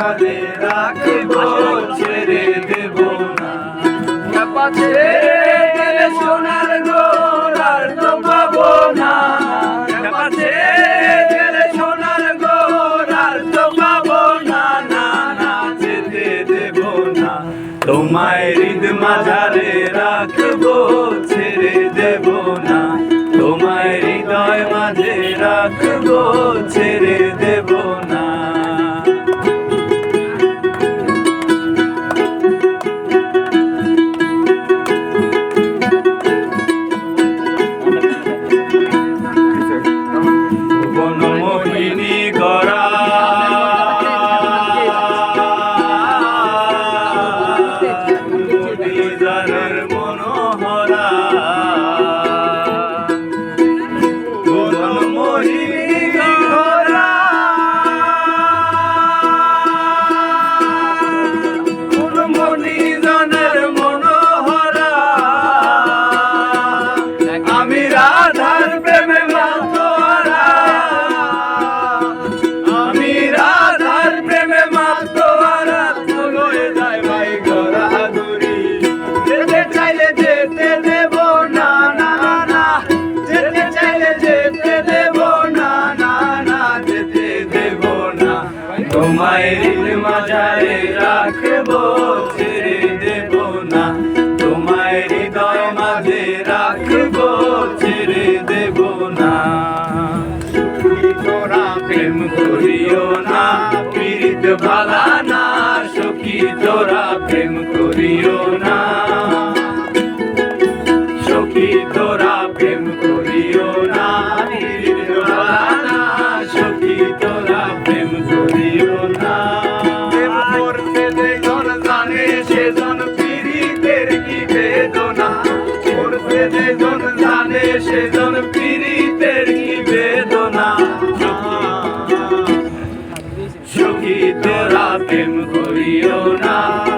মাঝারে রাখব ছেড়ে দেব না। ছেড়ে গেলে সোনার গোর আর তো পাবো না ছেড়ে গেলে সোনার গোর আর তো পাবো না। না না যেতে দেব না। তোমায় হৃদ মাঝারে রাখব ছেড়ে দেব না। তোমায় হৃদয় মাঝে রাখব ছেড়ে দেব না। তোমায় মাঝারে রাখব, ছেড়ে দেব না। তোমায় হৃদয় মাঝে রাখব, ছেড়ে দেব না। তোরা প্রেম করিও না, পীড়িত ভালা না, সখী তোরা প্রেম করিও না। সখী তোরা প্রেম করিও না, সখী তোরা প্রেম জানে সেজন পীড়িতের কি বেদনা? সখী তোরা প্রেম করিও না।